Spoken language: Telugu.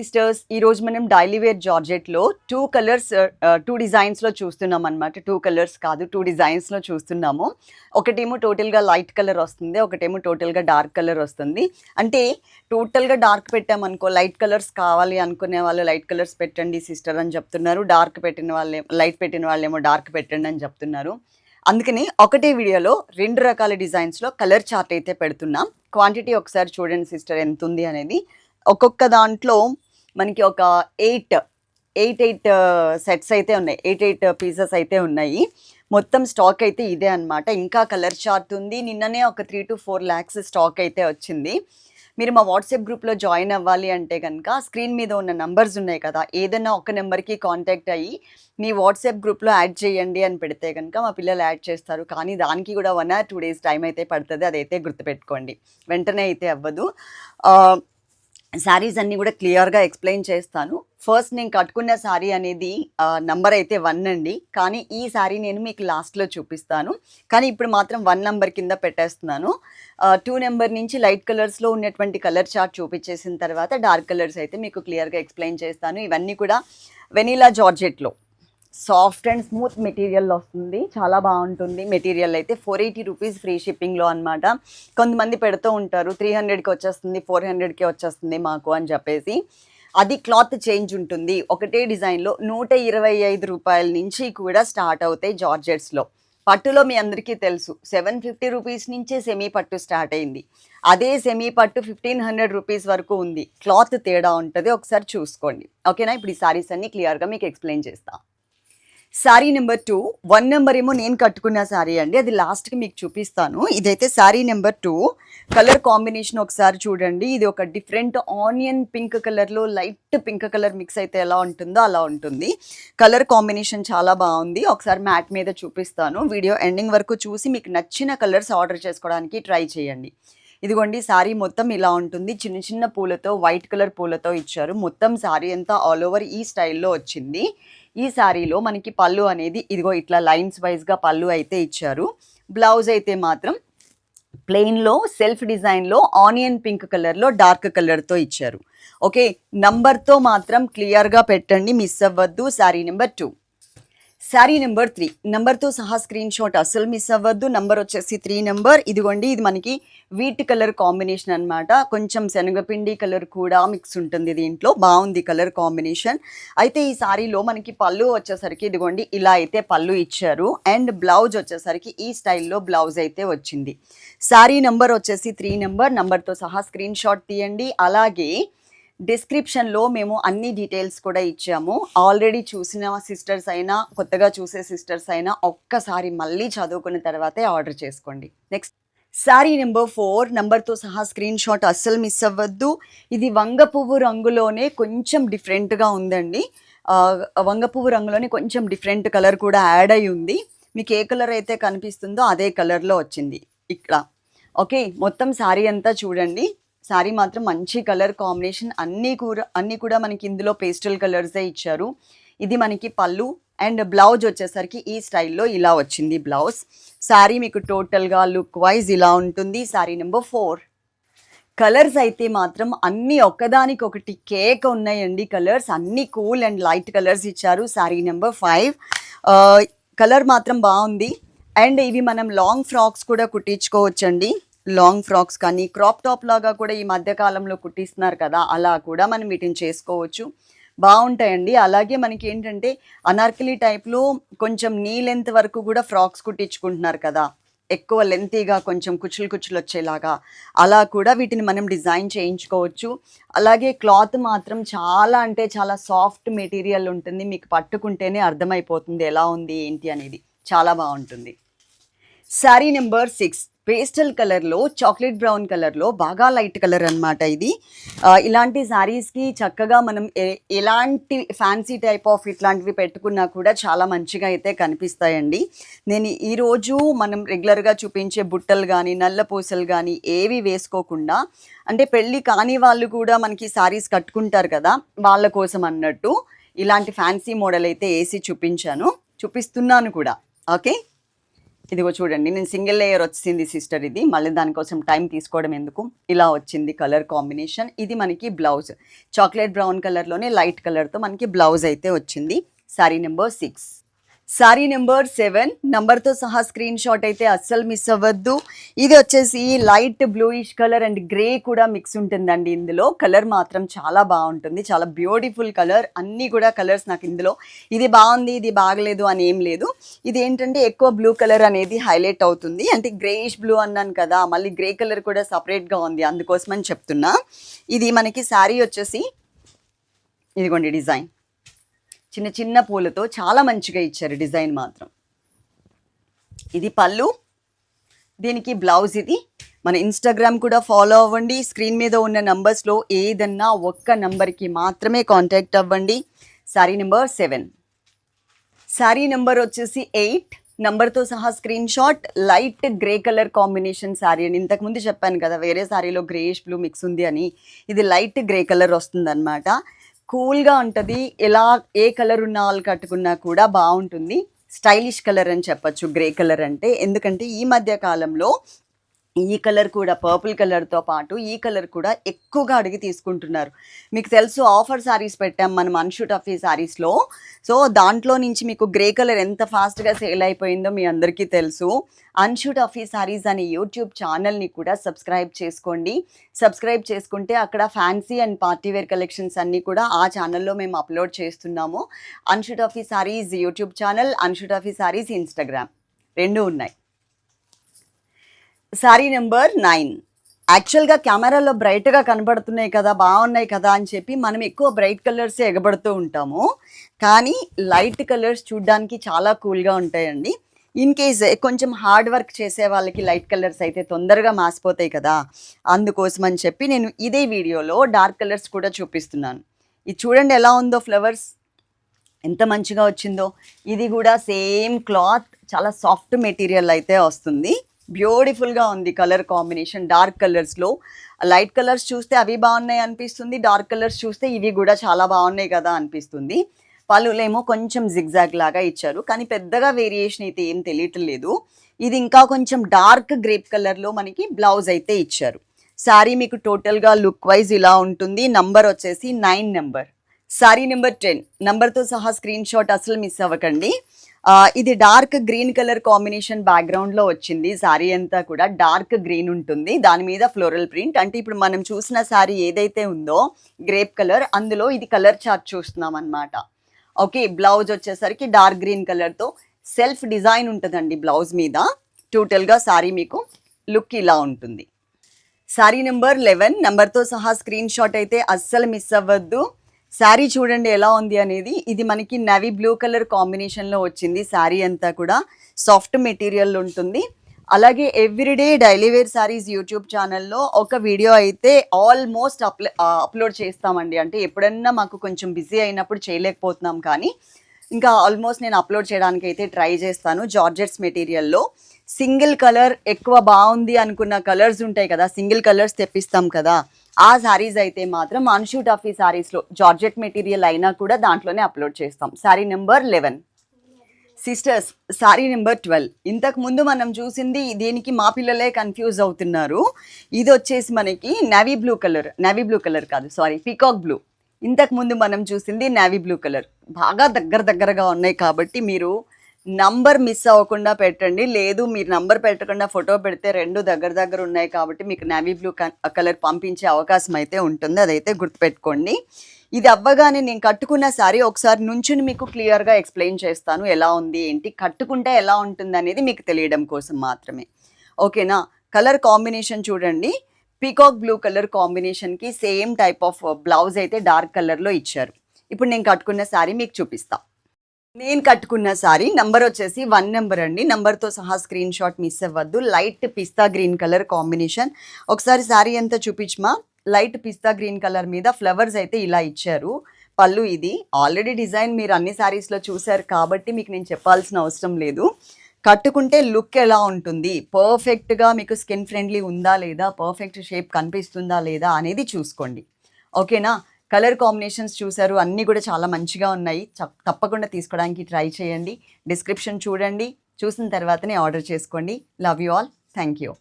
సిస్టర్స్ ఈ రోజు మనం డైలీ వేర్ జార్జెట్లో టూ కలర్స్ టూ డిజైన్స్లో చూస్తున్నాం అనమాట టూ కలర్స్ కాదు టూ డిజైన్స్లో చూస్తున్నాము. ఒకటేమో టోటల్గా లైట్ కలర్ వస్తుంది ఒకటేమో టోటల్గా డార్క్ కలర్ వస్తుంది. అంటే టోటల్గా డార్క్ పెట్టామనుకో లైట్ కలర్స్ కావాలి అనుకునే వాళ్ళు లైట్ కలర్స్ పెట్టండి సిస్టర్ అని చెప్తున్నారు. డార్క్ పెట్టిన వాళ్ళే లైట్ పెట్టిన వాళ్ళేమో డార్క్ పెట్టండి అని చెప్తున్నారు. అందుకని ఒకటే వీడియోలో రెండు రకాల డిజైన్స్లో కలర్ చార్ట్ అయితే పెడుతున్నాం. క్వాంటిటీ ఒకసారి చూడండి సిస్టర్ ఎంత ఉంది అనేది. ఒక్కొక్క దాంట్లో మనకి ఒక ఎయిట్ ఎయిట్ ఎయిట్ సెట్స్ అయితే ఉన్నాయి. ఎయిట్ ఎయిట్ పీసెస్ అయితే ఉన్నాయి. మొత్తం స్టాక్ అయితే ఇదే అన్నమాట. ఇంకా కలర్ చార్ట్ ఉంది. నిన్ననే ఒక three to four lakhs stock అయితే వచ్చింది. మీరు మా వాట్సాప్ గ్రూప్లో జాయిన్ అవ్వాలి అంటే కనుక స్క్రీన్ మీద ఉన్న నంబర్స్ ఉన్నాయి కదా ఏదైనా ఒక నెంబర్కి కాంటాక్ట్ అయ్యి మీ వాట్సాప్ గ్రూప్లో యాడ్ చేయండి అని పెడితే కనుక మా పిల్లలు యాడ్ చేస్తారు. కానీ దానికి కూడా one or two days time అయితే పడుతుంది. అదైతే గుర్తుపెట్టుకోండి. వెంటనే అయితే అవ్వదు. శారీస్ అన్నీ కూడా క్లియర్గా ఎక్స్ప్లెయిన్ చేస్తాను. ఫస్ట్ నేను కట్టుకున్న శారీ అనేది నంబర్ అయితే వన్ అండి. కానీ ఈ శారీ నేను మీకు లాస్ట్లో చూపిస్తాను. కానీ ఇప్పుడు మాత్రం వన్ నెంబర్ కింద పెట్టేస్తున్నాను. టూ నెంబర్ నుంచి లైట్ కలర్స్లో ఉన్నటువంటి కలర్ చార్ట్ చూపించేసిన తర్వాత డార్క్ కలర్స్ అయితే మీకు క్లియర్గా ఎక్స్ప్లెయిన్ చేస్తాను. ఇవన్నీ కూడా వెనీలా జార్జెట్లో. సాఫ్ట్ అండ్ స్మూత్ మెటీరియల్ వస్తుంది. చాలా బాగుంటుంది. మెటీరియల్ అయితే ఫోర్ ఎయిటీ రూపీస్ ఫ్రీ షిప్పింగ్లో అనమాట కొంతమంది పెడుతూ ఉంటారు త్రీ హండ్రెడ్కి వచ్చేస్తుంది ఫోర్ హండ్రెడ్కి వచ్చేస్తుంది మాకు అని చెప్పేసి. అది క్లాత్ చేంజ్ ఉంటుంది. ఒకటే డిజైన్లో నూట ఇరవై ఐదు రూపాయల నుంచి కూడా స్టార్ట్ అవుతాయి జార్జెట్స్లో. పట్టులో మీ అందరికీ తెలుసు సెవెన్ ఫిఫ్టీ రూపీస్ నుంచే సెమీ పట్టు స్టార్ట్ అయింది. అదే సెమీ పట్టు ఫిఫ్టీన్ హండ్రెడ్ రూపీస్ వరకు ఉంది. క్లాత్ తేడా ఉంటుంది ఒకసారి చూసుకోండి. ఓకేనా? ఇప్పుడు ఈ సారీస్ అన్ని క్లియర్గా మీకు ఎక్స్ప్లెయిన్ చేస్తాను saree number two one number ఏమో నేను కట్టుకున్న శారీ అండి. అది లాస్ట్కి మీకు చూపిస్తాను. ఇదైతే sari number two. Colour combination ఒకసారి చూడండి. ఇది ఒక డిఫరెంట్ ఆనియన్ పింక్ కలర్లో లైట్ పింక్ కలర్ మిక్స్ అయితే ఎలా ఉంటుందో అలా ఉంటుంది. కలర్ కాంబినేషన్ చాలా బాగుంది. ఒకసారి మ్యాట్ మీద చూపిస్తాను. వీడియో ఎండింగ్ వరకు చూసి మీకు నచ్చిన కలర్స్ ఆర్డర్ చేసుకోవడానికి ట్రై చేయండి. ఇదిగోండి శారీ మొత్తం ఇలా ఉంటుంది. చిన్న చిన్న పూలతో వైట్ కలర్ పూలతో ఇచ్చారు. మొత్తం శారీ అంతా ఆల్ ఓవర్ ఈ స్టైల్లో వచ్చింది. ఈ శారీలో మనకి పళ్ళు అనేది ఇదిగో ఇట్లా లైన్స్ వైజ్గా పళ్ళు అయితే ఇచ్చారు. బ్లౌజ్ అయితే మాత్రం ప్లెయిన్లో సెల్ఫ్ డిజైన్లో ఆనియన్ పింక్ కలర్లో డార్క్ కలర్తో ఇచ్చారు. ఓకే నంబర్తో మాత్రం క్లియర్గా పెట్టండి మిస్ అవ్వద్దు sari number two sari number three. నెంబర్తో సహా స్క్రీన్ షాట్ అస్సలు మిస్ అవ్వద్దు. నంబర్ వచ్చేసి త్రీ నెంబర్. ఇదిగోండి ఇది మనకి వీట్ కలర్ కాంబినేషన్ అన్నమాట. కొంచెం శనగపిండి కలర్ కూడా మిక్స్ ఉంటుంది దీంట్లో. బాగుంది కలర్ కాంబినేషన్. అయితే ఈ సారీలో మనకి పళ్ళు వచ్చేసరికి ఇదిగోండి ఇలా అయితే పళ్ళు ఇచ్చారు. అండ్ బ్లౌజ్ వచ్చేసరికి ఈ స్టైల్లో బ్లౌజ్ అయితే వచ్చింది. శారీ నెంబర్ వచ్చేసి త్రీ నెంబర్. నెంబర్తో సహా స్క్రీన్ షాట్ తీయండి. అలాగే డిస్క్రిప్షన్లో మేము అన్ని డీటెయిల్స్ కూడా ఇచ్చాము. ఆల్రెడీ చూసిన సిస్టర్స్ అయినా కొత్తగా చూసే సిస్టర్స్ అయినా ఒక్కసారి మళ్ళీ చదువుకున్న తర్వాతే ఆర్డర్ చేసుకోండి. నెక్స్ట్ శారీ నెంబర్ ఫోర్ నెంబర్తో సహా స్క్రీన్ షాట్ అస్సలు మిస్ అవ్వద్దు. ఇది వంగ పువ్వు రంగులోనే కొంచెం డిఫరెంట్గా ఉందండి. వంగ పువ్వు రంగులోనే కొంచెం డిఫరెంట్ కలర్ కూడా యాడ్ అయి ఉంది. మీకు ఏ కలర్ అయితే కనిపిస్తుందో అదే కలర్లో వచ్చింది. ఇక్కడ. ఓకే మొత్తం శారీ అంతా చూడండి. శారీ మాత్రం మంచి కలర్ కాంబినేషన్ అన్నీ కూడా అన్నీ కూడా మనకి ఇందులో పేస్టల్ కలర్సే ఇచ్చారు. ఇది మనకి పళ్ళు అండ్ బ్లౌజ్ వచ్చేసరికి ఈ స్టైల్లో ఇలా వచ్చింది బ్లౌజ్. శారీ మీకు టోటల్గా లుక్ వైజ్ ఇలా ఉంటుంది. Sari number four. కలర్స్ అయితే మాత్రం అన్ని ఒక్కదానికొకటి కేక్ ఉన్నాయండి కలర్స్. అన్ని కూల్ అండ్ లైట్ కలర్స్ ఇచ్చారు శారీ నెంబర్ ఫైవ్. కలర్ మాత్రం బాగుంది. అండ్ ఇవి మనం లాంగ్ ఫ్రాక్స్ కూడా కుట్టించుకోవచ్చండి. లాంగ్ ఫ్రాక్స్ కానీ క్రాప్ టాప్ లాగా కూడా ఈ మధ్యకాలంలో కుట్టిస్తున్నారు కదా అలా కూడా మనం వీటిని చేసుకోవచ్చు. బాగుంటాయండి. అలాగే మనకి ఏంటంటే అనార్కలి టైప్లో కొంచెం నీ లెంత్ వరకు కూడా ఫ్రాక్స్ కుట్టించుకుంటున్నారు కదా ఎక్కువ లెంతీగా కొంచెం కుచ్చులు కుచ్చులు వచ్చేలాగా అలా కూడా వీటిని మనం డిజైన్ చేయించుకోవచ్చు. అలాగే క్లాత్ మాత్రం చాలా అంటే చాలా సాఫ్ట్ మెటీరియల్ ఉంటుంది. మీకు పట్టుకుంటేనే అర్థమైపోతుంది ఎలా ఉంది ఏంటి అనేది. చాలా బాగుంటుంది. Sari number six. పేస్టల్ కలర్లో చాక్లెట్ బ్రౌన్ కలర్లో బాగా లైట్ కలర్ అనమాట ఇది. ఇలాంటి శారీస్కి చక్కగా మనం ఎలాంటి ఫ్యాన్సీ టైప్ ఆఫ్ ఇట్లాంటివి పెట్టుకున్నా కూడా చాలా మంచిగా అయితే కనిపిస్తాయండి. నేను ఈరోజు మనం రెగ్యులర్గా చూపించే బుట్టలు కానీ నల్ల పూసలు కానీ ఏవి వేసుకోకుండా అంటే పెళ్ళి కాని వాళ్ళు కూడా మనకి శారీస్ కట్టుకుంటారు కదా వాళ్ళ కోసం అన్నట్టు ఇలాంటి ఫ్యాన్సీ మోడల్ అయితే వేసి చూపించాను. చూపిస్తున్నాను కూడా. ఓకే? ఇదిగో చూడండి నేను సింగిల్ లేయర్ వచ్చింది సిస్టర్ ఇది. మళ్ళీ దానికోసం టైం తీసుకోవడం ఎందుకు? ఇలా వచ్చింది కలర్ కాంబినేషన్. ఇది మనకి బ్లౌజ్. చాక్లెట్ బ్రౌన్ కలర్లోనే లైట్ కలర్తో మనకి బ్లౌజ్ అయితే వచ్చింది. Sari number six. Sari number seven. నంబర్తో సహా స్క్రీన్ షాట్ అయితే అస్సలు మిస్ అవ్వద్దు. ఇది వచ్చేసి light bluish colour and grey కూడా మిక్స్ ఉంటుందండి ఇందులో. కలర్ మాత్రం చాలా బాగుంటుంది. చాలా బ్యూటిఫుల్ కలర్. అన్నీ కూడా కలర్స్ నాకు ఇందులో. ఇది బాగుంది ఇది బాగలేదు అని ఏం లేదు. ఇది ఏంటంటే ఎక్కువ బ్లూ కలర్ అనేది హైలైట్ అవుతుంది. అంటే గ్రేయిష్ బ్లూ అన్నాను కదా మళ్ళీ గ్రే కలర్ కూడా సపరేట్గా ఉంది అందుకోసమని చెప్తున్నా. ఇది మనకి శారీ వచ్చేసి ఇదిగోండి డిజైన్. చిన్న చిన్న పూలతో చాలా మంచిగా ఇచ్చారు డిజైన్ మాత్రం. ఇది పళ్ళు. దీనికి బ్లౌజ్ ఇది. మన ఇన్స్టాగ్రామ్ కూడా ఫాలో అవ్వండి. స్క్రీన్ మీద ఉన్న నంబర్స్లో ఏదన్నా ఒక్క నంబర్కి మాత్రమే కాంటాక్ట్ అవ్వండి. Sari number seven sari number వచ్చేసి ఎయిట్ నంబర్తో సహా screen shot light grey colour combination sari అని. ఇంతకుముందు చెప్పాను కదా వేరే శారీలో గ్రేష్ బ్లూ మిక్స్ ఉంది అని. ఇది లైట్ గ్రే కలర్ వస్తుంది అనమాట కూల్గా ఉంటుంది. ఎలా ఏ కలర్ ఉన్న వాళ్ళు కట్టుకున్నా కూడా బాగుంటుంది. స్టైలిష్ కలర్ అని చెప్పొచ్చు గ్రే కలర్ అంటే. ఎందుకంటే ఈ మధ్య కాలంలో ఈ కలర్ కూడా పర్పుల్ కలర్తో పాటు ఈ కలర్ కూడా ఎక్కువగా అడిగి తీసుకుంటున్నారు. మీకు తెలుసు ఆఫర్ శారీస్ పెట్టాం మనం అన్షూట్ ఆఫ్ ఈ శారీస్లో సో దాంట్లో నుంచి మీకు గ్రే కలర్ ఎంత ఫాస్ట్గా సేల్ అయిపోయిందో మీ అందరికీ తెలుసు. అన్షూట్ ఆఫ్ ఈ శారీస్ అనే యూట్యూబ్ ఛానల్ని కూడా సబ్స్క్రైబ్ చేసుకోండి. సబ్స్క్రైబ్ చేసుకుంటే అక్కడ fancy and party wear collections అన్నీ కూడా ఆ ఛానల్లో మేము అప్లోడ్ చేస్తున్నాము. అన్షూట్ ఆఫ్ ఈ శారీస్ యూట్యూబ్ ఛానల్ అన్షూట్ ఆఫ్ ఈ శారీస్ ఇన్స్టాగ్రామ్. రెండు ఉన్నాయి. Sari number nine. యాక్చువల్గా కెమెరాలో బ్రైట్గా కనబడుతున్నాయి కదా బాగున్నాయి కదా అని చెప్పి మనం ఎక్కువ బ్రైట్ కలర్స్ ఎగబడుతూ ఉంటాము. కానీ లైట్ కలర్స్ చూడడానికి చాలా కూల్గా ఉంటాయండి. ఇన్ కేస్ కొంచెం హార్డ్ వర్క్ చేసే వాళ్ళకి లైట్ కలర్స్ అయితే తొందరగా మాసిపోతాయి కదా అందుకోసం అని చెప్పి నేను ఇదే వీడియోలో డార్క్ కలర్స్ కూడా చూపిస్తున్నాను. ఇది చూడండి ఎలా ఉందో ఫ్లవర్స్. ఎంత మంచిగా వచ్చిందో. ఇది కూడా సేమ్ క్లాత్ చాలా సాఫ్ట్ మెటీరియల్ అయితే వస్తుంది. బ్యూటిఫుల్గా ఉంది కలర్ కాంబినేషన్. డార్క్ కలర్స్లో. లైట్ కలర్స్ చూస్తే అవి బాగున్నాయి అనిపిస్తుంది. డార్క్ కలర్స్ చూస్తే ఇవి కూడా చాలా బాగున్నాయి కదా అనిపిస్తుంది. పళ్ళులేమో కొంచెం జిగ్జాగ్ లాగా ఇచ్చారు. కానీ పెద్దగా వేరియేషన్ అయితే ఏం తెలియట్లేదు ఇది ఇంకా కొంచెం డార్క్ గ్రేప్ కలర్లో మనకి బ్లౌజ్ అయితే ఇచ్చారు. శారీ మీకు టోటల్గా లుక్ వైజ్ ఇలా ఉంటుంది. నంబర్ వచ్చేసి nine number. Sari number ten. నెంబర్తో సహా స్క్రీన్ షాట్ అసలు మిస్ అవ్వకండి. ఇది డార్క్ గ్రీన్ కలర్ కాంబినేషన్ బ్యాక్గ్రౌండ్లో వచ్చింది. శారీ అంతా కూడా డార్క్ గ్రీన్ ఉంటుంది. దాని మీద ఫ్లోరల్ ప్రింట్ అంటే ఇప్పుడు మనం చూసిన శారీ ఏదైతే ఉందో గ్రేప్ కలర్ అందులో ఇది కలర్ చార్ట్ చూస్తున్నాం అనమాట ఓకే బ్లౌజ్ వచ్చేసరికి డార్క్ గ్రీన్ కలర్తో సెల్ఫ్ డిజైన్ ఉంటుందండి బ్లౌజ్ మీద. టోటల్గా శారీ మీకు లుక్ ఇలా ఉంటుంది. శారీ నెంబర్ లెవెన్ నెంబర్తో సహా స్క్రీన్ షాట్ అయితే అస్సలు మిస్ అవ్వద్దు. శారీ చూడండి ఎలా ఉంది అనేది. ఇది మనకి నవీ బ్లూ కలర్ కాంబినేషన్లో వచ్చింది శారీ అంతా కూడా. సాఫ్ట్ మెటీరియల్ ఉంటుంది. అలాగే everyday daily wear saris YouTube ఛానల్లో ఒక వీడియో అయితే ఆల్మోస్ట్ అప్లో అప్లోడ్ చేస్తామండి. అంటే ఎప్పుడన్నా మాకు కొంచెం బిజీ అయినప్పుడు చేయలేకపోతున్నాం కానీ ఇంకా ఆల్మోస్ట్ నేను అప్లోడ్ చేయడానికి అయితే ట్రై చేస్తాను జార్జెట్స్ మెటీరియల్లో సింగిల్ కలర్ ఎక్కువ బాగుంది అనుకున్న కలర్స్ ఉంటాయి కదా సింగిల్ కలర్స్ తెప్పిస్తాం కదా. ఆ శారీస్ అయితే మాత్రం అన్షూట్ ఆఫ్ ఈ శారీస్లో జార్జెట్ మెటీరియల్ అయినా కూడా దాంట్లోనే అప్లోడ్ చేస్తాం. Sari number eleven sisters sari number twelve ఇంతకు ముందు మనం చూసింది దీనికి మా పిల్లలే కన్ఫ్యూజ్ అవుతున్నారు. ఇది వచ్చేసి మనకి navy blue colour navy blue colour కాదు సారీ పీకాక్ బ్లూ ఇంతకు ముందు మనం చూసింది నావీ బ్లూ కలర్ బాగా దగ్గర దగ్గరగా ఉన్నాయి కాబట్టి మీరు నంబర్ మిస్ అవ్వకుండా పెట్టండి. లేదు మీరు నంబర్ పెట్టకుండా ఫోటో పెడితే రెండు దగ్గర దగ్గర ఉన్నాయి కాబట్టి మీకు నావీ బ్లూ కలర్ పంపించే అవకాశం అయితే ఉంటుంది. అదైతే గుర్తుపెట్టుకోండి. ఇది అవ్వగానే నేను కట్టుకున్న సారీ ఒకసారి నుంచుని మీకు క్లియర్గా ఎక్స్ప్లెయిన్ చేస్తాను. ఎలా ఉంది ఏంటి కట్టుకుంటే ఎలా ఉంటుంది అనేది మీకు తెలియడం కోసం మాత్రమే. ఓకేనా? కలర్ కాంబినేషన్ చూడండి. పీకాక్ బ్లూ కలర్ కాంబినేషన్కి సేమ్ టైప్ ఆఫ్ బ్లౌజ్ అయితే డార్క్ కలర్లో ఇచ్చారు. ఇప్పుడు నేను కట్టుకున్న శారీ మీకు చూపిస్తా. నేను కట్టుకున్న శారీ నంబర్ వచ్చేసి వన్ నెంబర్ అండి. నంబర్తో సహా స్క్రీన్ షాట్ మిస్ అవ్వద్దు. Light pista green colour combination. ఒకసారి శారీ అంతా చూపించమా? లైట్ పిస్తా గ్రీన్ కలర్ మీద ఫ్లవర్స్ అయితే ఇలా ఇచ్చారు. పళ్ళు ఇది. ఆల్రెడీ డిజైన్ మీరు అన్ని శారీస్లో చూశారు కాబట్టి మీకు నేను చెప్పాల్సిన అవసరం లేదు. కట్టుకుంటే లుక్ ఎలా ఉంటుంది? పర్ఫెక్ట్గా మీకు స్కిన్ ఫ్రెండ్లీ ఉందా లేదా? పర్ఫెక్ట్ షేప్ కనిపిస్తుందా లేదా అనేది చూసుకోండి. ఓకేనా కలర్ కాంబినేషన్స్ చూసారు. అన్నీ కూడా చాలా మంచిగా ఉన్నాయి. చ- తప్పకుండా తీసుకోవడానికి ట్రై చేయండి. డిస్క్రిప్షన్ చూడండి. చూసిన తర్వాతనే ఆర్డర్ చేసుకోండి. Love you all thank you